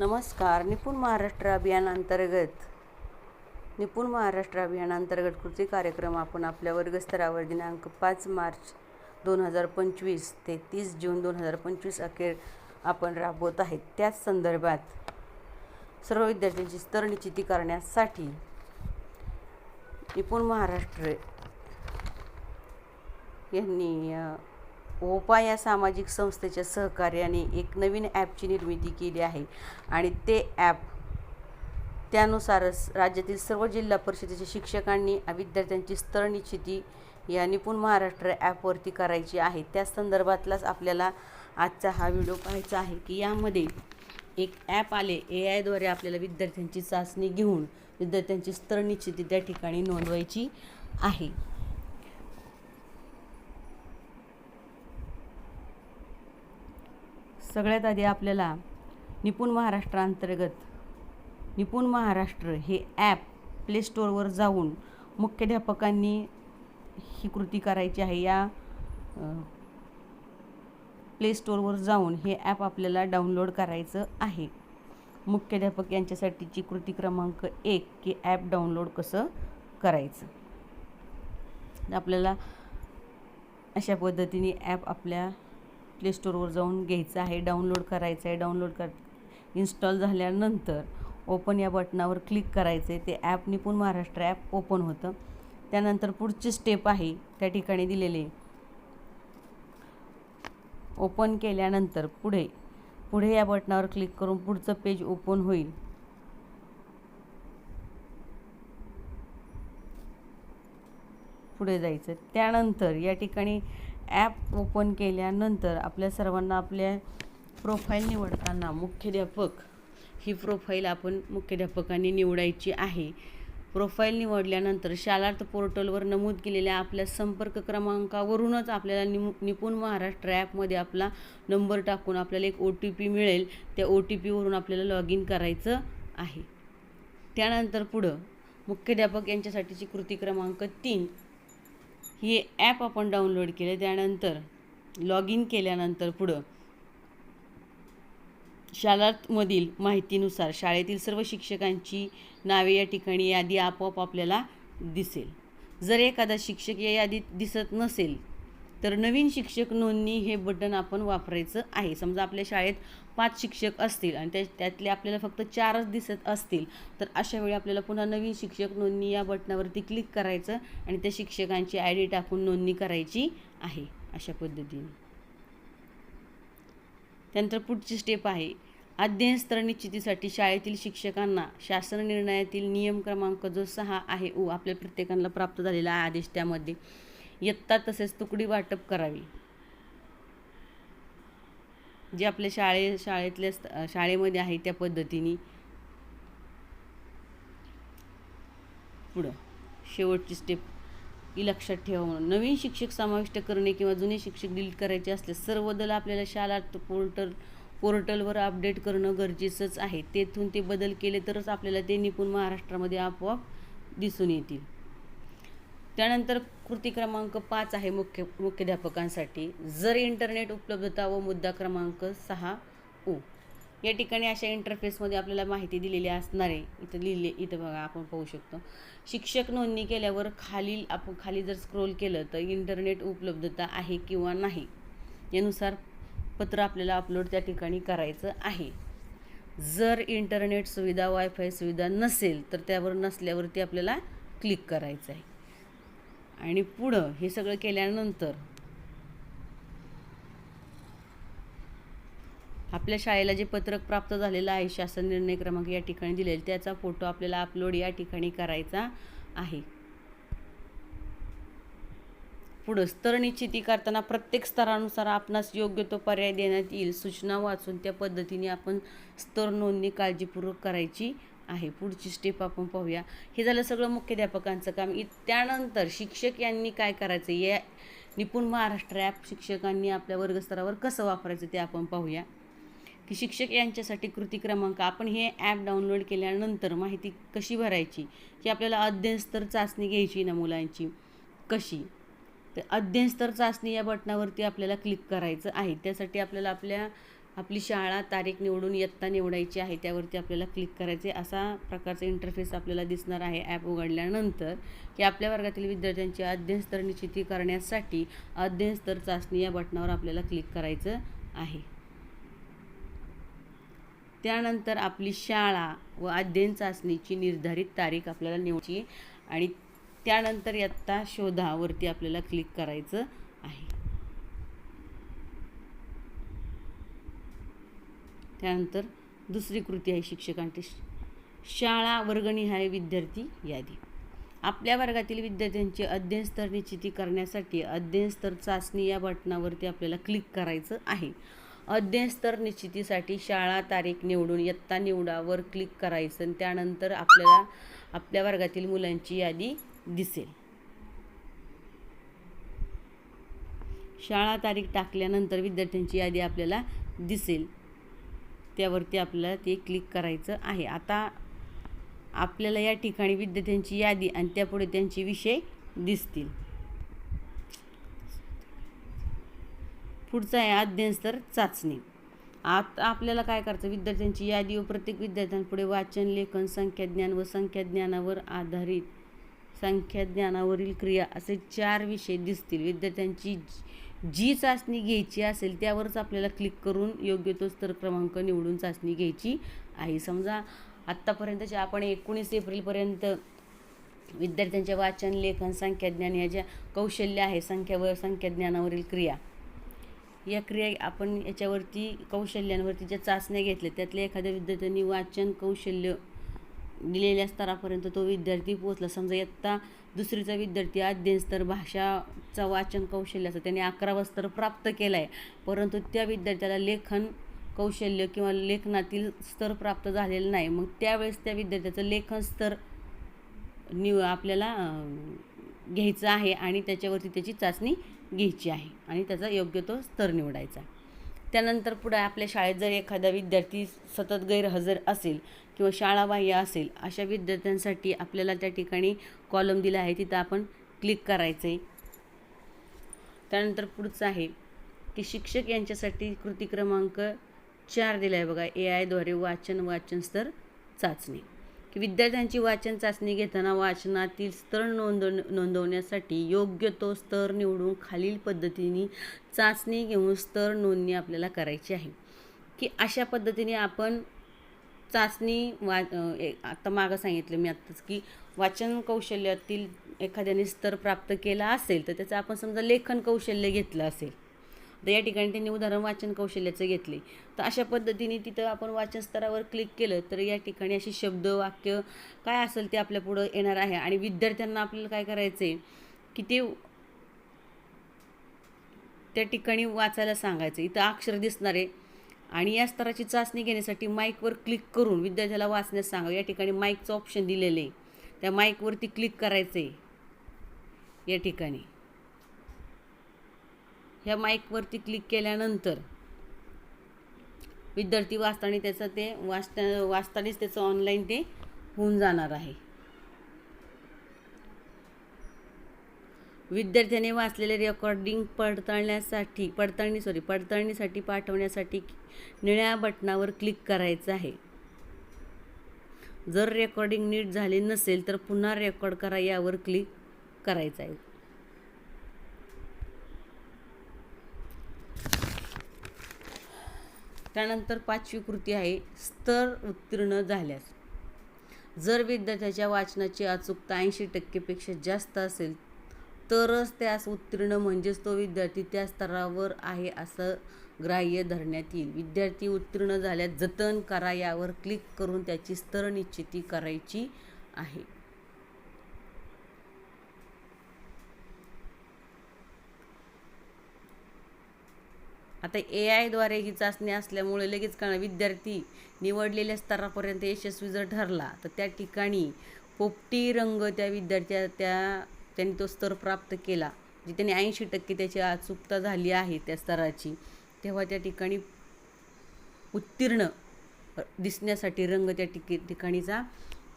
नमस्कार. निपुण महाराष्ट्र अभियानांतर्गत निपुण महाराष्ट्र अभियानांतर्गत कृती कार्यक्रम आपण आपल्या वर्गस्तरावर दिनांक पाच मार्च दोन हजार पंचवीस ते तीस जून दोन हजार पंचवीस अखेर आपण राबवत आहेत. त्याच संदर्भात सर्व विद्यार्थ्यांची स्तर निश्चिती करण्यासाठी निपुण महाराष्ट्र यांनी ओपा या सामाजिक संस्थेच्या सहकार्याने एक नवीन ॲपची निर्मिती केली आहे. आणि ते ॲप त्यानुसारच राज्यातील सर्व जिल्हा परिषदेच्या शिक्षकांनी विद्यार्थ्यांची स्तर निश्चिती या निपुण महाराष्ट्र ॲपवरती करायची आहे. त्या संदर्भातलाच आपल्याला आजचा हा व्हिडिओ पाहायचा आहे की यामध्ये एक ॲप आले. ए आयद्वारे आपल्याला विद्यार्थ्यांची चाचणी घेऊन विद्यार्थ्यांची स्तर निश्चिती त्या ठिकाणी नोंदवायची आहे. सगळ्यात आधी आपल्याला निपुण महाराष्ट्रांतर्गत निपुण महाराष्ट्र हे ॲप प्ले स्टोअरवर जाऊन मुख्याध्यापकांनी ही कृती करायची आहे. या प्ले स्टोअरवर जाऊन हे ॲप आपल्याला डाउनलोड करायचं आहे. मुख्याध्यापक यांच्यासाठीची कृती क्रमांक एक की ॲप डाउनलोड कसं करायचं? आपल्याला अशा पद्धतीने ॲप आपल्या प्ले स्टोरवर जाऊन घ्यायचं आहे डाउनलोड करायचं आहे डाउनलोड कर इन्स्टॉल झाल्यानंतर ओपन या बटनावर क्लिक करायचं आहे. ते ॲप निपुण महाराष्ट्र ॲप ओपन होतं. त्यानंतर पुढची स्टेप आहे त्या ठिकाणी दिलेले. ओपन केल्यानंतर पुढे पुढे या बटनावर क्लिक करून पुढचं पेज ओपन होईल. पुढे जायचं. त्यानंतर या ठिकाणी ॲप ओपन केल्यानंतर आपल्या सर्वांना आपल्या प्रोफाईल निवडताना मुख्याध्यापक ही प्रोफाईल आपण मुख्याध्यापकांनी निवडायची आहे. प्रोफाईल निवडल्यानंतर शालार्थ पोर्टलवर नमूद केलेल्या आपल्या संपर्क क्रमांकावरूनच आपल्याला निमु निपुण महाराष्ट्र ॲपमध्ये आपला नंबर टाकून आपल्याला एक ओ टी पी मिळेल. त्या ओ टी पीवरून आपल्याला लॉग इन करायचं आहे. त्यानंतर पुढं मुख्याध्यापक यांच्यासाठीची कृती क्रमांक तीन. हे ॲप आपण डाउनलोड केले. त्यानंतर लॉग इन केल्यानंतर पुढं शाळांमधील माहितीनुसार शाळेतील सर्व शिक्षकांची नावे या ठिकाणी यादी आपोआप आपल्याला दिसेल. जर एखादा शिक्षक या यादीत दिसत नसेल तर नवीन शिक्षक नोंदणी हे बटन आपण वापरायचं आहे. समजा आपल्या शाळेत पाच शिक्षक असतील आणि त्या त्यातले आपल्याला फक्त चारच दिसत असतील तर अशा वेळी आपल्याला पुन्हा नवीन शिक्षक नोंदणी या बटनावरती क्लिक करायचं आणि त्या शिक्षकांची आय डी टाकून नोंदणी करायची आहे अशा पद्धतीने. त्यानंतर पुढची स्टेप आहे. अध्ययन स्तर निश्चितीसाठी शाळेतील शिक्षकांना शासन निर्णयातील नियम क्रमांक जो सहा आहे ओ आपल्या प्रत्येकाला प्राप्त झालेला आहे आदेश त्यामध्ये. इयत्ता तसेच तुकडी वाटप करावी. जे आपल्या शाळे शाळेतल्या स्त- शाळेमध्ये आहे त्या पद्धतीने. पुढं. शेवटची स्टेप ही लक्षात ठेवा म्हणून. नवीन शिक्षक समाविष्ट करणे किंवा जुने शिक्षक डिलीट करायचे असल्यास सर्व बदल आपल्याला शाळा पोर्टल पोर्टलवर अपडेट करणं गरजेचंच आहे. तेथून ते बदल केले तरच आपल्याला ते निपुण महाराष्ट्रामध्ये आपोआप दिसून येतील. त्यानंतर कृती क्रमांक पाच आहे मुख्य मुख्याध्यापकांसाठी जर इंटरनेट उपलब्धता व मुद्दा क्रमांक सहा ओ या ठिकाणी अशा इंटरफेसमध्ये आपल्याला माहिती दिलेली असणार आहे इथं लिहिले इथं बघा आपण पाहू शकतो शिक्षक नोंदणी केल्यावर खालील आपण खाली जर स्क्रोल केलं तर इंटरनेट उपलब्धता आहे किंवा नाही यानुसार पत्र आपल्याला अपलोड त्या ठिकाणी करायचं आहे जर इंटरनेट सुविधा वायफाय सुविधा नसेल तर त्यावर नसल्यावरती आपल्याला क्लिक करायचं आहे आणि पुढं हे सगळं केल्यानंतर आपल्या शाळेला जे पत्रक प्राप्त झालेलं आहे शासन निर्णय क्रमांक या ठिकाणी दिलेला त्याचा फोटो आपल्याला अपलोड या ठिकाणी करायचा आहे. पुढं स्तर निश्चिती करताना प्रत्येक स्तरानुसार आपणास योग्य तो पर्याय देण्यात येईल. सूचना वाचून त्या पद्धतीने आपण स्तर नोंदणी काळजीपूर्वक करायची आहे. पुढची स्टेप आपण पाहूया. हे झालं सगळं मुख्याध्यापकांचं काम. इ त्यानंतर शिक्षक यांनी काय करायचं? या निपुण महाराष्ट्र ॲप शिक्षकांनी आपल्या वर्गस्तरावर कसं वापरायचं ते आपण पाहूया. की शिक्षक यांच्यासाठी कृती क्रमांक. आपण हे ॲप डाउनलोड केल्यानंतर माहिती कशी भरायची? की आपल्याला अध्ययनस्तर चाचणी घ्यायची ना मुलांची? कशी? तर अध्ययनस्तर चाचणी या बटनावरती आपल्याला क्लिक करायचं आहे. त्यासाठी आपल्याला आपल्या आपली शाळा तारीख निवडून इयत्ता निवडायची आहे त्यावरती आपल्याला क्लिक करायचे. असा प्रकारचा इंटरफेस आपल्याला दिसणार आहे ॲप उघडल्यानंतर की आपल्या वर्गातील विद्यार्थ्यांची अध्ययनस्तर निश्चिती करण्यासाठी अध्ययनस्तर चाचणी या बटनावर आपल्याला क्लिक करायचं आहे. त्यानंतर आपली शाळा व अध्ययन चाचणीची निर्धारित तारीख आपल्याला निवडची आणि त्यानंतर इयत्ता शोधावरती आपल्याला क्लिक करायचं आहे. त्यानंतर दुसरी कृती आहे शिक्षकांची. शाळा वर्गनिहाय विद्यार्थी यादी. आपल्या वर्गातील विद्यार्थ्यांचे अध्ययन स्तर निश्चिती करण्यासाठी अध्ययन स्तर चाचणी या बटनावरती आपल्याला क्लिक करायचं आहे. अध्ययन स्तर निश्चितीसाठी शाळा तारीख निवडून इयत्ता निवडावर क्लिक करायचं आणि त्यानंतर आपल्याला आपल्या वर्गातील मुलांची यादी दिसेल. शाळा तारीख टाकल्यानंतर विद्यार्थ्यांची यादी आपल्याला दिसेल. त्यावरती आपल्याला ते क्लिक करायचं आहे. आता आपल्याला या ठिकाणी विद्यार्थ्यांची यादी आणि त्यापुढे त्यांचे विषय दिसतील. पुढचं आहे अध्ययनस्तर चाचणी. आता आपल्याला काय करायचं? विद्यार्थ्यांची यादी व प्रत्येक विद्यार्थ्यांपुढे वाचन लेखन संख्याज्ञान व संख्याज्ञानावर आधारित संख्याज्ञानावरील क्रिया असे चार विषय दिसतील. विद्यार्थ्यांची जी चाचणी घ्यायची असेल त्यावरच आपल्याला क्लिक करून योग्य तो स्तर क्रमांक निवडून चाचणी घ्यायची आहे. समजा आत्तापर्यंतच्या आपण एकोणीस एप्रिलपर्यंत विद्यार्थ्यांच्या वाचन लेखन संख्याज्ञान या ज्या कौशल्य आहे संख्या व संख्याज्ञानावरील क्रिया या क्रिया आपण याच्यावरती कौशल्यांवरती ज्या चाचण्या घेतल्या त्यातल्या एखाद्या विद्यार्थ्यांनी वाचन कौशल्य दिलेल्या स्तरापर्यंत तो विद्यार्थी पोचला समजा इयत्ता दुसरीचा विद्यार्थी अध्ययन स्तर भाषाचा वाचन कौशल्याचा त्याने अकरावा स्तर प्राप्त केला आहे परंतु त्या विद्यार्थ्याला लेखन कौशल्य किंवा लेखनातील स्तर प्राप्त झालेलं नाही. मग त्यावेळेस त्या विद्यार्थ्याचं लेखन स्तर निव आपल्याला घ्यायचं आहे आणि त्याच्यावरती त्याची चाचणी घ्यायची आहे आणि त्याचा योग्य तो स्तर निवडायचा. त्यानंतर पुढे आपल्या शाळेत जर एखादा विद्यार्थी सतत गैरहजर असेल किंवा शाळाबाह्य असेल अशा विद्यार्थ्यांसाठी आपल्याला त्या ठिकाणी कॉलम दिला आहे. तिथं आपण क्लिक करायचं आहे त्यानंतर पुढचं आहे की शिक्षक यांच्यासाठी कृती क्रमांक चार दिला आहे बघा ए आयद्वारे वाचन वाचन स्तर चाचणी. की विद्यार्थ्यांची वाचन चाचणी घेताना वाचनातील स्तर नोंद नोंदवण्यासाठी योग्य तो स्तर निवडून खालील पद्धतीने चाचणी घेऊन स्तर नोंदणी आपल्याला करायची आहे. की अशा पद्धतीने आपण चाचणी वा आत्ता मागं सांगितलं मी आत्ताच की वाचन कौशल्यातील एखाद्याने स्तर प्राप्त केला असेल तर त्याचं आपण समजा लेखन कौशल्य घेतलं असेल. तर या ठिकाणी त्यांनी उदाहरण वाचन कौशल्याचं घेतले. तर अशा पद्धतीने तिथं आपण वाचन स्तरावर क्लिक केलं तर या ठिकाणी असे शब्द वाक्य काय असेल ते आपल्या पुढं येणार आहे. आणि विद्यार्थ्यांना आपल्याला काय करायचं आहे की ते त्या ठिकाणी वाचायला सांगायचं. इथं अक्षर दिसणारे आणि या स्तराची चाचणी घेण्यासाठी माईकवर क्लिक करून विद्यार्थ्याला वाचण्यास सांगा. या ठिकाणी माईकचं ऑप्शन दिलेलं आहे. त्या माईकवरती क्लिक करायचं आहे या ठिकाणी. ह्या माईकवरती क्लिक केल्यानंतर विद्यार्थी वाचताना त्याचं ते वाचता वाचतानीच त्याचं ऑनलाईन ते होऊन जाणार आहे. विद्यार्थ्याने वाचलेले रेकॉर्डिंग पडताळण्यासाठी पडताळणी सॉरी पडताळणीसाठी पाठवण्यासाठी निळ्या बटनावर क्लिक करायचं आहे. जर रेकॉर्डिंग नीट झाले नसेल तर पुन्हा रेकॉर्ड करा यावर क्लिक करायचं आहे. त्यानंतर पाचवी कृती आहे स्तर उत्तीर्ण झाल्यास. जर विद्यार्थ्याच्या वाचनाची अचूकता ऐंशी टक्केपेक्षा जास्त असेल तरच त्यास उत्तीर्ण म्हणजेच तो विद्यार्थी त्या स्तरावर आहे असं ग्राह्य धरण्यात येईल. विद्यार्थी उत्तीर्ण झाल्यास जतन करा यावर क्लिक करून त्याची स्तर निश्चिती करायची आहे. आता ए आयद्वारे ही चाचणी असल्यामुळे लगेच कळ विद्यार्थी निवडलेल्या स्तरापर्यंत यशस्वी जर ठरला तर त्या ठिकाणी पोपटी रंग त्या विद्यार्थ्या त्या त्यांनी तो स्तर प्राप्त केला. जी त्यांनी ऐंशी टक्के त्याची अचूकता झाली आहे त्या स्तराची तेव्हा त्या ठिकाणी उत्तीर्ण दिसण्यासाठी रंग त्या ठिके ठिकाणीचा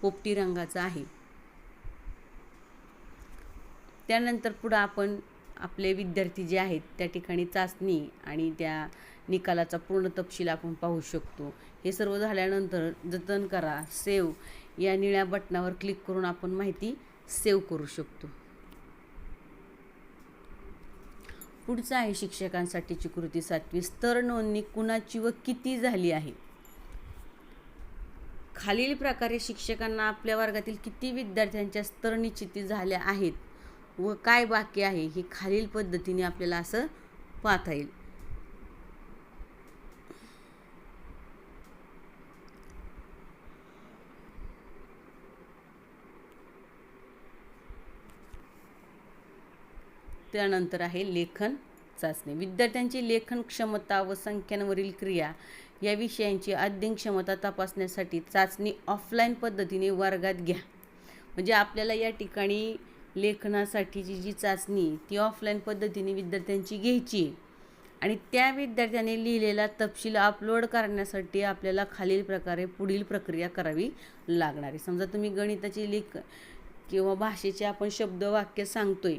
पोपटी रंगाचा आहे. त्यानंतर पुढं आपण आपले विद्यार्थी जे आहेत त्या ठिकाणी चाचणी आणि त्या निकालाचा पूर्ण तपशील आपण पाहू शकतो. हे सर्व झाल्यानंतर जतन करा सेव या निळ्या बटनावर क्लिक करून आपण माहिती सेव्ह करू शकतो. पुढचं आहे शिक्षकांसाठीची कृती सातवी स्तर नोंदणी कुणाची व किती झाली आहे? खालील प्रकारे शिक्षकांना आपल्या वर्गातील किती विद्यार्थ्यांच्या स्तर निश्चिती झाल्या आहेत व काय बाकी आहे हे खालील पद्धतीने आपल्याला असं पाहता येईल. त्यानंतर आहे लेखन चाचणी. विद्यार्थ्यांची लेखन क्षमता व संख्यांवरील क्रिया या विषयांची अध्ययन क्षमता तपासण्यासाठी चाचणी ऑफलाईन पद्धतीने वर्गात घ्या. म्हणजे आपल्याला या ठिकाणी लेखनासाठीची जी चाचणी ती ऑफलाईन पद्धतीने विद्यार्थ्यांची घ्यायची आहे. आणि त्या विद्यार्थ्याने लिहिलेला तपशील अपलोड करण्यासाठी आपल्याला खालील प्रकारे पुढील प्रक्रिया करावी लागणार आहे. समजा तुम्ही गणिताची लेख किंवा भाषेचे आपण शब्द वाक्य सांगतोय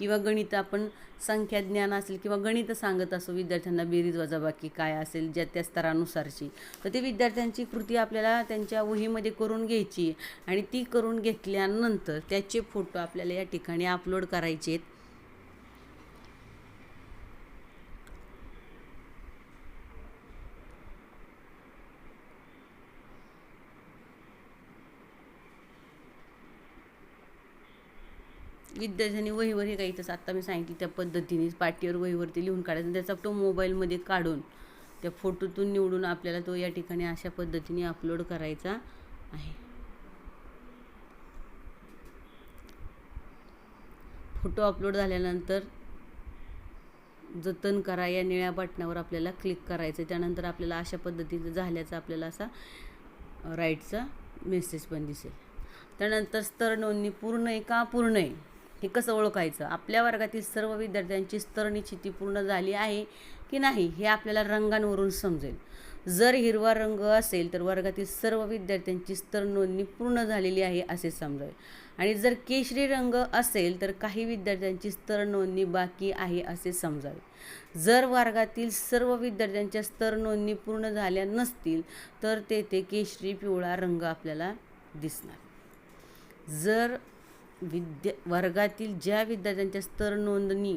किंवा गणित आपण संख्या ज्ञान असेल किंवा गणित सांगत असो विद्यार्थ्यांना बेरीज वजाबाकी काय असेल ज्या त्या स्तरानुसारची तर ते विद्यार्थ्यांची कृती आपल्याला त्यांच्या वहीमध्ये करून घ्यायची आणि ती करून घेतल्यानंतर त्याचे फोटो आपल्याला या ठिकाणी अपलोड करायचे आहेत विद्यार्थ्यांनी वहीवर हे काही तसं आत्ता मी सांगितलं त्या पद्धतीने पाटीवर वहीवरती लिहून काढायचं त्याचा तो मोबाईलमध्ये काढून त्या फोटोतून निवडून आपल्याला तो या ठिकाणी अशा पद्धतीने अपलोड करायचा आहे. फोटो अपलोड झाल्यानंतर जतन करा या निळ्या बटणावर आपल्याला क्लिक करायचं. त्यानंतर आपल्याला अशा पद्धतीचं झाल्याचा आपल्याला असा राईटचा मेसेज पण दिसेल. त्यानंतर स्तर नोंदणी पूर्ण आहे का? पूर्ण आहे. हे कसं ओळखायचं? आपल्या वर्गातील सर्व विद्यार्थ्यांची स्तर निश्चिती पूर्ण झाली आहे की नाही हे आपल्याला रंगांवरून समजेल. जर हिरवा रंग असेल तर वर्गातील सर्व विद्यार्थ्यांची स्तर नोंदणी पूर्ण झालेली आहे असे समजावे आणि जर केशरी रंग असेल तर काही विद्यार्थ्यांची स्तर नोंदणी बाकी आहे असे समजावे. जर वर्गातील सर्व विद्यार्थ्यांच्या स्तर नोंदणी पूर्ण झाल्या नसतील तर तेथे केशरी पिवळा रंग आपल्याला दिसणार. जर विद्या वर्गातील ज्या विद्यार्थ्यांच्या स्तर नोंदणी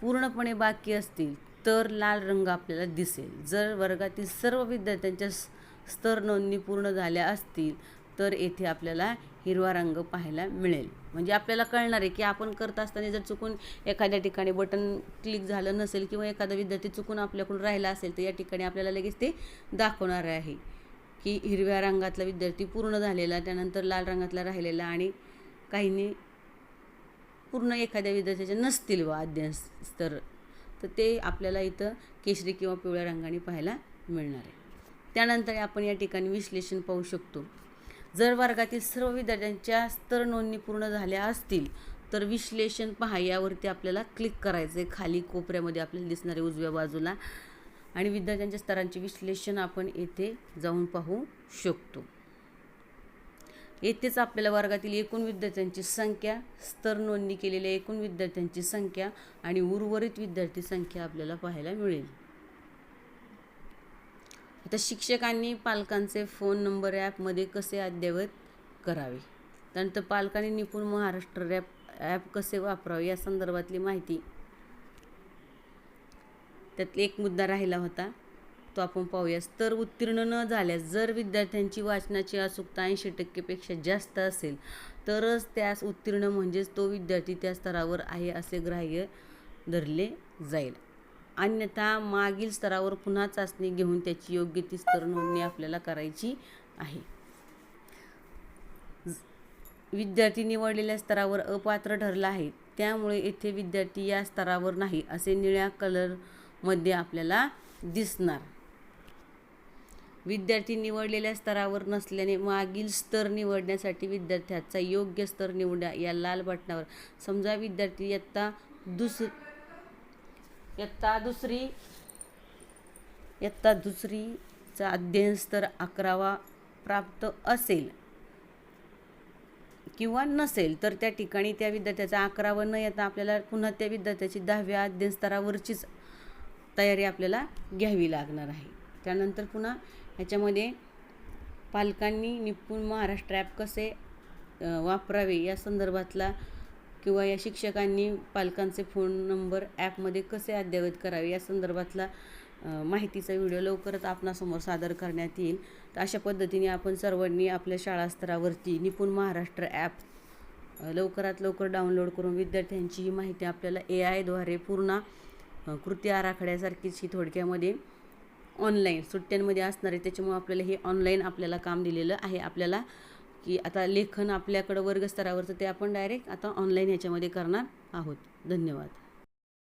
पूर्णपणे बाकी असतील तर लाल रंग आपल्याला दिसेल. जर वर्गातील सर्व विद्यार्थ्यांच्या स्तर नोंदणी पूर्ण झाल्या असतील तर येथे आपल्याला हिरवा रंग पाहायला मिळेल. म्हणजे आपल्याला कळणार आहे की आपण करत असताना जर चुकून एखाद्या ठिकाणी बटन क्लिक झालं नसेल किंवा एखादा विद्यार्थी चुकून आपल्याकडून राहिला असेल तर या ठिकाणी आपल्याला लगेच ते दाखवणार आहे की हिरव्या रंगातला विद्यार्थी पूर्ण झालेला त्यानंतर लाल रंगातला राहिलेला आणि काहींनी पूर्ण एखाद्या विद्यार्थ्याचे नसतील व अध्ययन स्तर. तर ते आपल्याला इथं केशरी किंवा पिवळ्या रंगाने पाहायला मिळणार आहे. त्यानंतर आपण या ठिकाणी विश्लेषण पाहू शकतो. जर वर्गातील सर्व विद्यार्थ्यांच्या स्तर नोंदणी पूर्ण झाल्या असतील तर विश्लेषण पहा. यावरती आपल्याला क्लिक करायचं आहे खाली कोपऱ्यामध्ये आपल्याला दिसणारे उजव्या बाजूला. आणि विद्यार्थ्यांच्या स्तरांचे विश्लेषण आपण येथे जाऊन पाहू शकतो. येथेच आपल्याला वर्गातील एकूण विद्यार्थ्यांची संख्या स्तर नोंदणी केलेल्या एकूण विद्यार्थ्यांची संख्या आणि उर्वरित विद्यार्थी संख्या आपल्याला पाहायला मिळेल. आता शिक्षकांनी पालकांचे फोन नंबर ॲपमध्ये कसे अद्ययावत करावे? त्यानंतर पालकांनी निपुण महाराष्ट्र रॅप ॲप कसे वापरावे या संदर्भातली माहिती त्यात एक मुद्दा राहिला होता. तो आपण पाहूया स्तर उत्तीर्ण न झाल्यास जर विद्यार्थ्यांची वाचनाची अचूकता ऐंशी टक्केपेक्षा जास्त असेल तरच त्यास उत्तीर्ण म्हणजेच तो विद्यार्थी त्या स्तरावर आहे असे ग्राह्य धरले जाईल. अन्यथा मागील स्तरावर पुन्हा चाचणी घेऊन त्याची योग्य ती स्तर नोंदणी आपल्याला करायची आहे. विद्यार्थी निवडलेल्या स्तरावर अपात्र ठरला आहे त्यामुळे येथे विद्यार्थी या स्तरावर नाही असे निळ्या कलरमध्ये आपल्याला दिसणार. विद्यार्थी निवडलेल्या स्तरावर नसल्याने मागील स्तर निवडण्यासाठी विद्यार्थ्याचा योग्य स्तर निवडा या लाल बटणावर. समजा विद्यार्थी इयत्ता दुस इयत्ता दुसरी इयत्ता दुसरीचा अध्ययन स्तर अकरावा प्राप्त असेल किंवा नसेल तर त्या ठिकाणी त्या विद्यार्थ्याचा अकरावा न येता आपल्याला पुन्हा त्या विद्यार्थ्याची दहाव्या अध्ययन स्तरावरचीच तयारी आपल्याला घ्यावी लागणार आहे. त्यानंतर पुन्हा ह्याच्यामध्ये पालकांनी निपुण महाराष्ट्र ॲप कसे वापरावे या संदर्भातला किंवा या शिक्षकांनी पालकांचे फोन नंबर ॲपमध्ये कसे अद्ययावत करावे या संदर्भातला माहितीचा व्हिडिओ लवकरच आपणासमोर सादर करण्यात येईल. तर अशा पद्धतीने आपण सर्वांनी आपल्या शाळा स्तरावरती निपुण महाराष्ट्र ॲप लवकरात लवकर डाउनलोड करून विद्यार्थ्यांची ही माहिती आपल्याला ए आयद्वारे पूर्ण कृती आराखड्यासारखीच ही थोडक्यामध्ये ऑनलाईन सुट्ट्यांमध्ये असणार आहे त्याच्यामुळे आपल्याला हे ऑनलाईन आपल्याला काम दिलेलं आहे. आपल्याला की आता लेखन आपल्याकडं वर्गस्तरावरचं ते आपण डायरेक्ट आता ऑनलाईन ह्याच्यामध्ये करणार आहोत. धन्यवाद.